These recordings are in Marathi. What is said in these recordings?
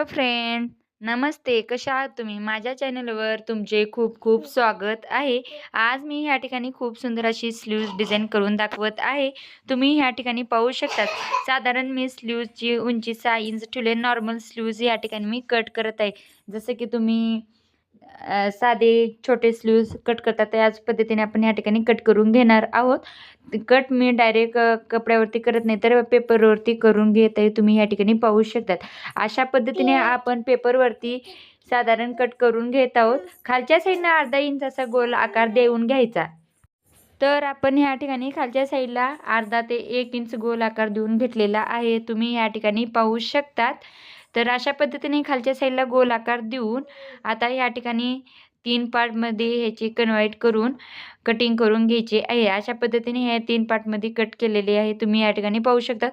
हॅलो फ्रेंड नमस्ते. कशा आहात तुम्ही? माझ्या चॅनलवर तुमचे खूप खूप स्वागत आहे. आज मी ह्या ठिकाणी खूप सुंदर अशी स्लीव्ज डिझाईन करून दाखवत आहे. तुम्ही ह्या ठिकाणी पाहू शकतात. साधारण मी स्लीव्जची उंची सहा इंच ठेवले. नॉर्मल स्लीव्ज या ठिकाणी मी कट करत आहे. जसं की तुम्ही साधे छोटे स्लीव्ज कट करतात त्याच पद्धतीने आपण या ठिकाणी कट करून घेणार आहोत. कट मी डायरेक्ट कपड्यावरती करत नाही तर पेपरवरती करून घेत आहे तुम्ही या ठिकाणी पाहू शकतात. अशा पद्धतीने आपण पेपरवरती साधारण कट करून घेत आहोत. खालच्या साईडनं अर्धा इंच असा गोल आकार देऊन घ्यायचा. तर आपण ह्या ठिकाणी खालच्या साईडला अर्धा ते एक इंच गोल आकार देऊन घेतलेला आहे. तुम्ही या ठिकाणी पाहू शकतात. तर अशा पद्धतीने खालच्या साईडला गोल आकार देऊन आता या ठिकाणी तीन पार्टमध्ये ह्याची कन्व्हर्ट करून कटिंग करून घ्यायची आहे. अशा पद्धतीने हे तीन पार्टमध्ये कट केलेले आहे. तुम्ही या ठिकाणी पाहू शकता.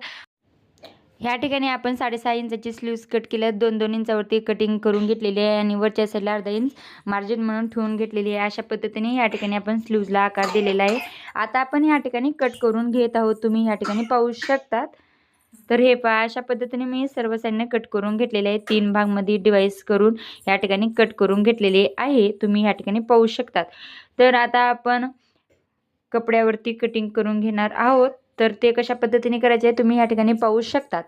ह्या ठिकाणी आपण साडेसहा इंचाची स्लीव्स कट केल्या दोन दोन इंचावरती कटिंग करून घेतलेली आहे आणि वरच्या साईडला अर्धा इंच मार्जिन म्हणून ठेवून घेतलेली आहे. अशा पद्धतीने या ठिकाणी आपण स्लीव्जला आकार दिलेला आहे. आता आपण ह्या ठिकाणी कट करून घेत आहोत. तुम्ही ह्या ठिकाणी पाहू शकतात. तर हे पहा अशा पद्धतीने मी सर्व साईडने कट करून घेतलेले आहे. तीन भागमध्ये डिवाईस करून या ठिकाणी कट करून घेतलेले आहे. तुम्ही या ठिकाणी पाहू शकतात. तर आता आपण कपड्यावरती कटिंग करून घेणार आहोत. तर ते कशा पद्धतीने करायचे आहे तुम्ही या ठिकाणी पाहू शकतात.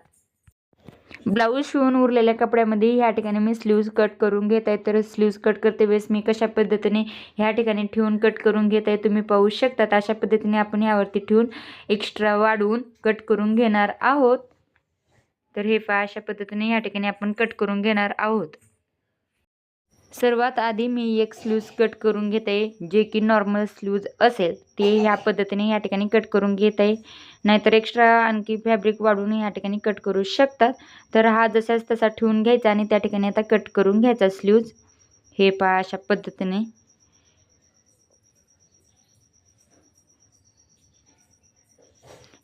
ब्लाऊज शिवून उरलेल्या कपड्यामध्ये ह्या ठिकाणी मी स्लीव्ज कट करून घेत आहे. तर स्लीव्ज कट करते वेळेस मी कशा पद्धतीने ह्या ठिकाणी ठेवून कट करून घेत आहे तुम्ही पाहू शकतात. अशा पद्धतीने आपण यावरती ठेवून एक्स्ट्रा वाढवून कट करून घेणार आहोत. तर हे पहा अशा पद्धतीने या ठिकाणी आपण कट करून घेणार आहोत. सर्वात आधी मी एक स्लूज कट करून घेत आहे जे की नॉर्मल स्लूज असेल ते ह्या पद्धतीने या ठिकाणी कट करून घेत. आहे नाहीतर एक्स्ट्रा आणखी फॅब्रिक वाढवून ह्या ठिकाणी कट करू शकतात. तर हा जसाच तसा ठेवून घ्यायचा आणि त्या ठिकाणी आता कट करून घ्यायचा स्लूज हे पहा अशा पद्धतीने.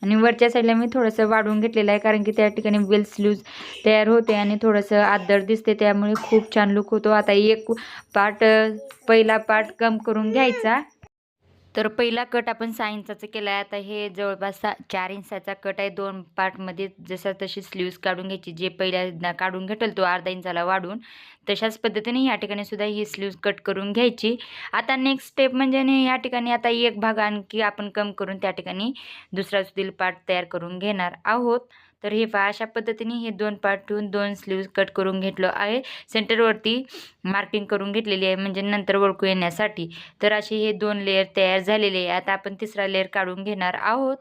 आणि वरच्या साईडला मी थोडंसं वाढवून घेतलेलं आहे कारण की त्या ठिकाणी वेल स्लीव्ज तयार होते आणि थोडंसं आदर दिसते त्यामुळे खूप छान लुक होतो. आता एक पार्ट पहिला पार्ट कम करून घ्यायचा. तर पहिला कट आपण सहा इंचाचा केला आहे आता हे जवळपास सा चार इंचाचा कट आहे. दोन पार्टमध्ये जसा तशी स्लीव्ज काढून घ्यायची. जे पहिल्या काढून घेटल तो अर्धा इंचाला वाढून तशाच पद्धतीने या ठिकाणी सुद्धा ही स्लीव्ज कट करून घ्यायची. आता नेक्स्ट स्टेप म्हणजे या ठिकाणी आता एक भाग आणखी आपण कम करून त्या ठिकाणी दुसरा सुधील पार्ट तयार करून घेणार आहोत. तर हे पहा अशा पद्धतीने हे दोन पार्ट ठेवून दोन स्लीव्ज कट करून घेतलं आहे. सेंटरवरती मार्किंग करून घेतलेली आहे म्हणजे नंतर ओळखू येण्यासाठी. तर असे हे दोन लेअर तयार झालेले आहे. आता आपण तिसरा लेअर काढून घेणार आहोत.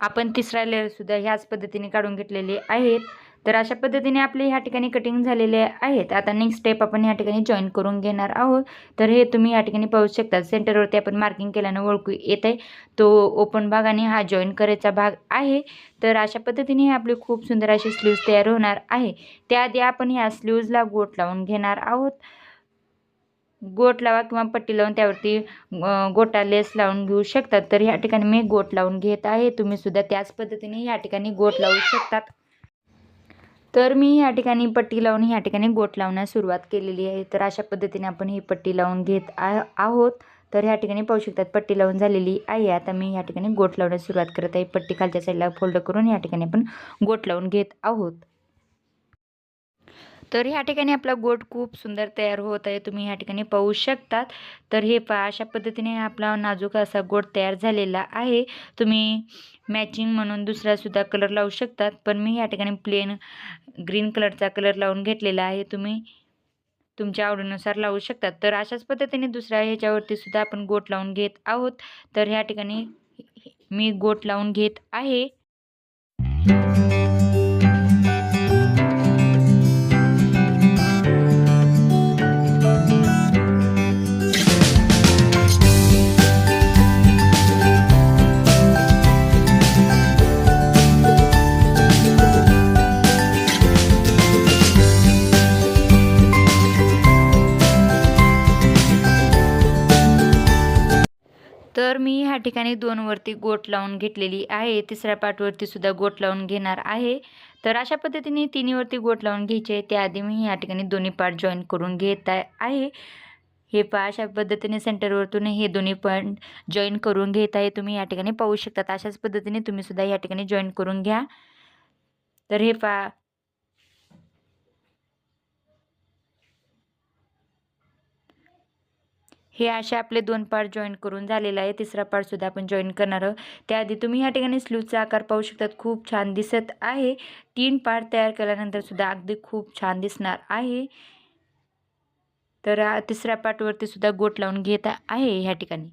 आपण तिसरा लेअरसुद्धा ह्याच पद्धतीने काढून घेतलेले आहेत. तर अशा पद्धतीने आपले ह्या ठिकाणी कटिंग झालेले आहेत. आता नेक्स्ट स्टेप आपण ह्या ठिकाणी जॉईन करून घेणार आहोत. तर हे तुम्ही या ठिकाणी पाहू शकता. सेंटरवरती आपण मार्किंग केल्यानं ओळखू येत आहे तो ओपन भाग आणि हा जॉईन करायचा भाग आहे. तर अशा पद्धतीने आपली खूप सुंदर अशी स्लीव्ज तयार होणार आहे. त्याआधी आपण ह्या स्लीव्जला गोट लावून घेणार आहोत. गोट लावा किंवा पट्टी लावून त्यावरती गोटा लेस लावून घेऊ शकतात तर ह्या ठिकाणी मी गोट लावून घेत आहे. तुम्ही सुद्धा त्याच पद्धतीने ह्या ठिकाणी गोट लावू शकतात. तर मी ह्या ठिकाणी पट्टी लावून ह्या ठिकाणी गोट लावण्यास सुरुवात केलेली आहे. तर अशा पद्धतीने आपण ही पट्टी लावून घेत आ आहोत. तर ह्या ठिकाणी पाहू शकतात पट्टी लावून झालेली आहे. आता मी ह्या ठिकाणी गोट लावण्यास सुरुवात करत आहे. पट्टी खालच्या साईडला फोल्ड करून ह्या ठिकाणी आपण गोट लावून घेत आहोत. तर ह्या ठिकाणी आपला गोट खूप सुंदर तयार होत आहे. तुम्ही ह्या ठिकाणी पाहू शकतात. तर हे पा अशा पद्धतीने आपला नाजूक असा गोट तयार झालेला आहे. तुम्ही मॅचिंग म्हणून दुसरासुद्धा कलर लावू शकतात. पण मी ह्या ठिकाणी प्लेन ग्रीन कलरचा कलर लावून घेतलेला आहे. तुम्ही तुमच्या आवडीनुसार लावू शकतात. तर अशाच पद्धतीने दुसऱ्या ह्याच्यावरती सुद्धा आपण गोट लावून घेत आहोत. तर ह्या ठिकाणी मी गोट लावून घेत आहे. ठिकाणी दोनवरती गोट लावून घेतलेली आहे. तिसऱ्या पाठवरती सुद्धा गोट लावून घेणार आहे. तर अशा पद्धतीने तिन्हीवरती गोट लावून घ्यायचे आहे. त्याआधी मी या ठिकाणी दोन्ही पार्ट जॉईन करून घेत आहे. हे पहा अशा पद्धतीने सेंटरवरतून हे दोन्ही पण जॉईन करून घेत आहे. तुम्ही या ठिकाणी पाहू शकतात. अशाच पद्धतीने तुम्ही सुद्धा या ठिकाणी जॉईन करून घ्या. तर हे पहा हे असे आपले दोन पार्ट जॉईन करून झालेलं आहे. तिसरा पार्टसुद्धा आपण जॉईन करणार आहोत. त्याआधी तुम्ही ह्या ठिकाणी स्लीवचा आकार पाहू शकतात. खूप छान दिसत आहे. तीन पार्ट तयार केल्यानंतर सुद्धा अगदी खूप छान दिसणार आहे. तर तिसऱ्या पार्टवरती सुद्धा गोट लावून घेत आहे ह्या ठिकाणी.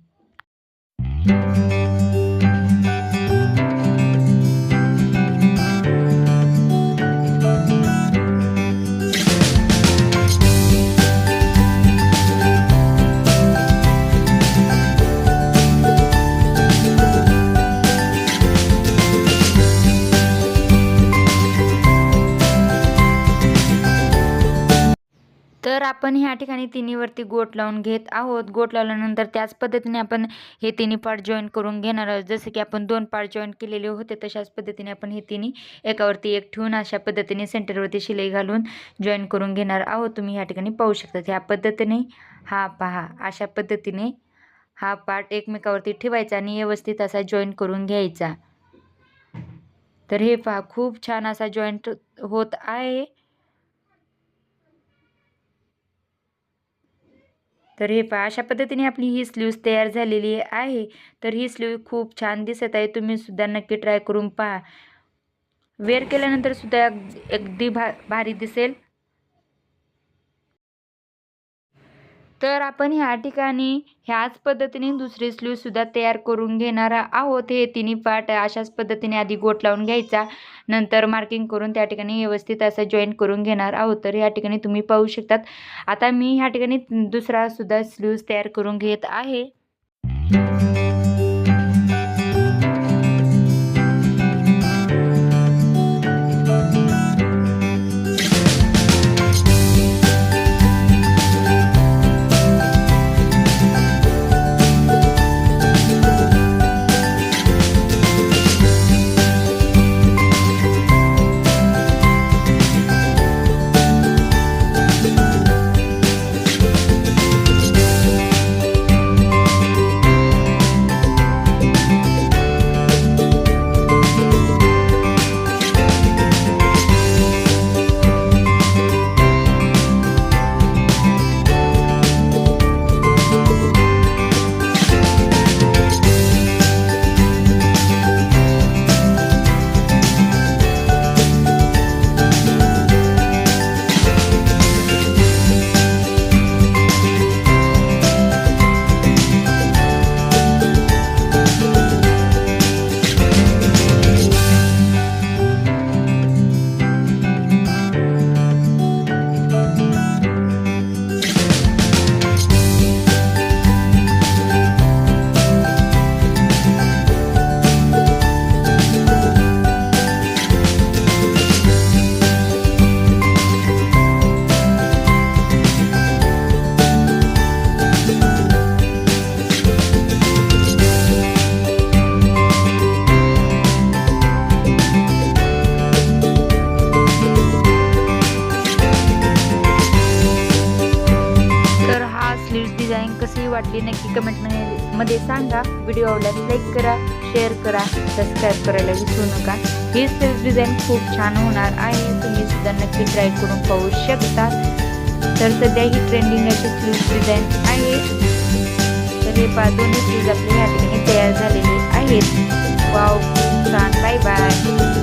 आपण ह्या ठिकाणी तिन्हीवरती गोट लावून घेत आहोत. गोट लावल्यानंतर त्याच पद्धतीने आपण हे तिन्ही पार्ट जॉईन करून घेणार आहोत. जसं की आपण दोन पार्ट जॉईन केलेले होते तशाच पद्धतीने आपण हे तिन्ही एकावरती एक ठेवून अशा पद्धतीने सेंटरवरती शिलाई घालून जॉईन करून घेणार आहोत. तुम्ही ह्या ठिकाणी पाहू शकता. ह्या पद्धतीने हा पहा अशा पद्धतीने हा पार्ट एकमेकावरती ठेवायचा आणि व्यवस्थित असा जॉईन करून घ्यायचा. तर हे पहा खूप छान असा जॉईंट होत आहे. तर हे पहा अशा पद्धतीने आपली ही स्लीव्ज तयार झालेली आहे. तर ही स्लीव खूप छान दिसत आहे. तुम्ही सुद्धा नक्की ट्राय करून पहा. वेअर केल्यानंतर सुद्धा अगदी भा भारी दिसेल. तर आपण ह्या ठिकाणी ह्याच पद्धतीने दुसरी स्लूजसुद्धा तयार करून घेणार आहोत. हे तिन्ही पार्ट अशाच पद्धतीने आधी गोट लावून घ्यायचा. नंतर मार्किंग करून त्या ठिकाणी व्यवस्थित असं जॉईन करून घेणार आहोत. तर ह्या ठिकाणी तुम्ही पाहू शकतात. आता मी ह्या ठिकाणी दुसरा सुद्धा तयार करून घेत आहे. डिझाईन कशी वाटली नक्की कमेंटमध्ये सांगा. व्हिडिओ आवडल्यास लाईक करा शेअर करा सबस्क्राईब करायला विसरू नका. ही सेल्फ डिझाईन खूप छान होणार आहे. तुम्ही सुद्धा नक्की ट्राय करून पाहू शकता. तर सध्या ही ट्रेंडिंग अशी स्लीव्ज डिझाईन आहे. तर हे पहा दोन्ही स्लीव्ज आपल्या या ठिकाणी तयार झालेले आहेत. वाव छान. Bye bye